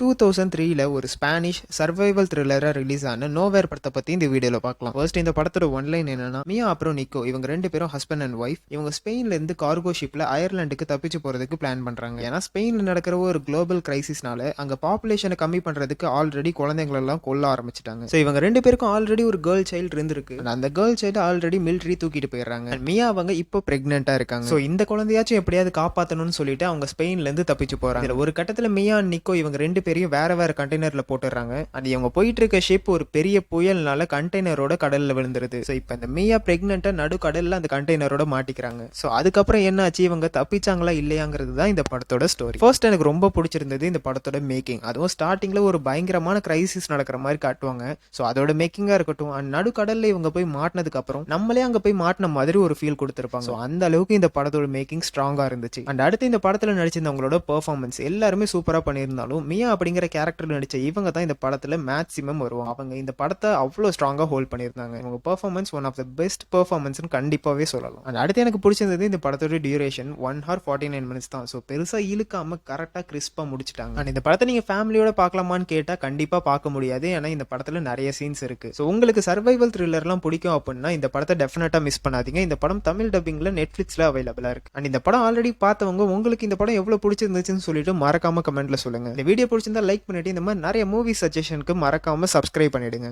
Two thousand த்ரீல ஒரு Spanish survival த்ரில்லராக ரிலீஸ் ஆன நோவேர் படத்தை பற்றி இந்த வீடியோவில் பார்க்கலாம். ஃபர்ஸ்ட் இந்த படத்தோட ஒன்லைன் என்னன்னா மியா அப்புறம் நிக்கோ இவங்க ரெண்டு பேரும் ஹஸ்பண்ட் அண்ட் ஒய்ஃப் இவங்க ஸ்பெயின்ல இருந்து கார்கோ ஷிப்ல அயர்லாண்டுக்கு தப்பிச்சு போறதுக்கு பிளான் பண்றாங்க. ஏன்னா ஸ்பெயின்ல நடக்கிற ஒரு குளோபல் கிரைசிஸ்னால அங்க பாப்புலேஷனை கம்மி பண்றதுக்கு ஆல்ரெடி குழந்தைங்களெல்லாம் கொல்ல ஆரம்பிச்சிட்டாங்க. ஸோ இவங்க ரெண்டு பேருக்கும் ஆல்ரெடி ஒரு கேர்ள் சைல்டு இருந்திருக்கு. அந்த கேர்ள் சைல்டு ஆல்ரெடி மிலிட்ரி தூக்கிட்டு போயிடுறாங்க. மியா அவங்க இப்போ பிரெக்னெண்டா இருக்காங்க. ஸோ இந்த குழந்தையாச்சும் எப்படியாவது காப்பாற்றணும்னு சொல்லிட்டு அவங்க ஸ்பெயின்ல இருந்து தப்பிச்சு போறாங்க. ஒரு கட்டத்துல மியா நிக்கோ இவங்க ரெண்டு பேரையும் வேற வேற கண்டெய்னர்ல போட்டுறாங்க அது இவங்க போயிட்டு இருக்க ஷிப் ஒரு பெரிய புயல்னால கண்டெய்னரோட கடல்ல விழுந்துருது. ஸோ இப்போ இந்த மியா பிரெக்னெண்டா நடு கடல்ல அந்த கண்டெய்னரோட மாட்டிக்கிறாங்க. ஸோ அதுக்கப்புறம் என்ன ஆச்சு இவங்க தப்பிச்சாங்களா? இல்லையாங்கிறது தான் இந்த படத்தோட ஸ்டோரி ஃபர்ஸ்ட் எனக்கு ரொம்ப பிடிச்சிருந்தது இந்த படத்தோட மேக்கிங் அதுவும் ஸ்டார்டிங்ல ஒரு பயங்கரமான கிரைசிஸ் நடக்கிற மாதிரி காட்டுவாங்க. ஸோ அதோட மேக்கிங்கா இருக்கட்டும் அண்ட் நடு கடல்ல இவங்க போய் மாட்டினதுக்கு அப்புறம் நம்மளே அங்க போய் மாட்டின மாதிரி ஒரு ஃபீல் கொடுத்துருப்பாங்க. ஸோ அந்த அளவுக்கு இந்த படத்தோட மேக்கிங் ஸ்ட்ராங்கா இருந்துச்சு. அண்ட் அடுத்து இந்த படத்துல நடிச்சிருந்தவங்களோட பெர்ஃபார்மன்ஸ் எல்லாருமே சூப்பரா பண்ணியிருந்தாலும் மியா அப்படிங்கிற கேரக்டர் நடிச்ச இவங்க தான் இந்த படத்துல மேக்ஸிமம் வருவாங்க. அவங்க இந்த படத்தை அவ்வளோ ஸ்ட்ராங்கா ஹோல்ட் பண்ணியிருந்தாங்க. இவங்க performance one of the best பெர்ஃபார்மன்ஸ்னு கண்டிப்பாகவே சொல்லலாம். அண்ட் அடுத்து எனக்கு பிடிச்சிருந்தது இந்த படத்தோட duration one hour forty nine minutes தான். ஸோ பெருசாக இழுக்காம கரெக்டாக கிறிஸ்பாக முடிச்சிட்டாங்க. அண்ட் இந்த படத்தை நீங்க ஃபேமிலியோட பார்க்கலாமான்னு கேட்டால் கண்டிப்பாக பார்க்க முடியாது. ஏன்னா இந்த படத்துல நிறைய சீன்ஸ் இருக்கு. ஸோ உங்களுக்கு சர்வைவல் த்ரில்லர்லாம் பிடிக்கும் அப்படின்னா இந்த படத்தை டெஃபினட்டாக மிஸ் பண்ணாதீங்க. இந்த படம் தமிழ் டப்பிங்ல நெட்ஃபிளிக்ஸ்ல அவைலபிளாக இருக்கு. அண்ட் இந்த படம் ஆல்ரெடி பார்த்தவங்க உங்களுக்கு இந்த படம் எவ்வளோ பிடிச்சிருந்துச்சுன்னு சொல்லிட்டு மறக்காம கமெண்ட்ல சொல்லுங்க. இந்த வீடியோ பிடிச்சிருந்தா லைக் பண்ணிட்டு இந்த மாதிரி நிறைய மூவி சஜஷனுக்கு மறக்காம சப்ஸ்கிரைப் பண்ணிடுங்க.